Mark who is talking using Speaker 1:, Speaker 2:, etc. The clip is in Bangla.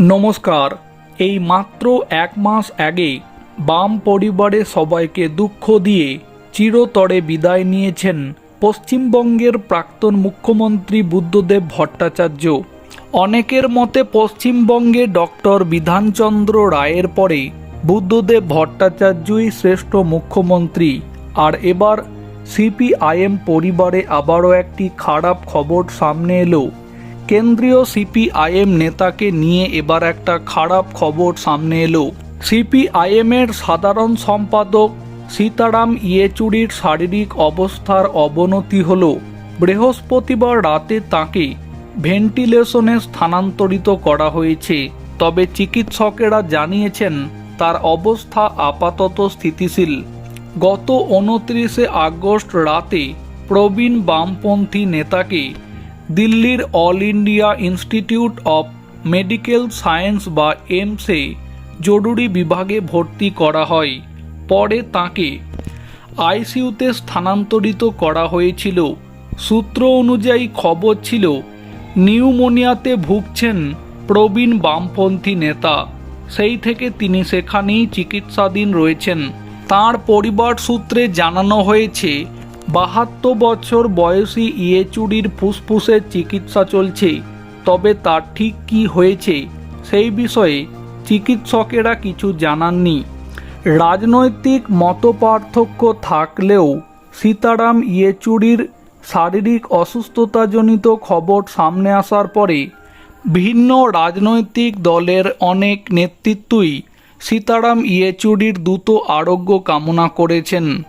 Speaker 1: নমস্কার। এই মাত্র এক মাস আগে বাম পরিবারের সবাইকে দুঃখ দিয়ে চিরতরে বিদায় নিয়েছেন পশ্চিমবঙ্গের প্রাক্তন মুখ্যমন্ত্রী বুদ্ধদেব ভট্টাচার্য। অনেকের মতে পশ্চিমবঙ্গে ডক্টর বিধানচন্দ্র রায়ের পরে বুদ্ধদেব ভট্টাচার্যই শ্রেষ্ঠ মুখ্যমন্ত্রী। আর এবার সিপিআইএম পরিবারে আবারও একটি খারাপ খবর সামনে এলো। কেন্দ্রীয় সিপিআইএম নেতাকে নিয়ে এবার একটা খারাপ খবর সামনে এলো। সিপিআইএমের সাধারণ সম্পাদক সীতারাম ইয়েচুরির শারীরিক অবস্থার অবনতি হল। বৃহস্পতিবার রাতে তাকে ভেন্টিলেশনে স্থানান্তরিত করা হয়েছে। তবে চিকিৎসকেরা জানিয়েছেন, তার অবস্থা আপাতত স্থিতিশীল। গত উনত্রিশে আগস্ট রাতে প্রবীণ বামপন্থী নেতাকে দিল্লির All India Institute of Medical Science বা এমসে জরুরি বিভাগে ভর্তি করা হয়। পরে তাকে আইসিইউতে স্থানান্তরিত করা হয়েছিল। সূত্র অনুযায়ী খবর ছিল, নিউমোনিয়াতে ভুগছেন প্রবীণ বামপন্থী নেতা। সেই থেকে তিনি সেখানেই চিকিৎসাধীন রয়েছেন। তার পরিবার সূত্রে জানানো হয়েছে বাহাত্তর বছর বয়সী ইয়েচুরির ফুসফুসের চিকিৎসা চলছে, তবে তার ঠিক কী হয়েছে সেই বিষয়ে চিকিৎসকেরা কিছু জানাননি। রাজনৈতিক মতপার্থক্য থাকলেও সীতারাম ইয়েচুরির শারীরিক অসুস্থতাজনিত খবর সামনে আসার পরে ভিন্ন রাজনৈতিক দলের অনেক নেতৃত্বই সীতারাম ইয়েচুরির দ্রুত আরোগ্য কামনা করেছেন।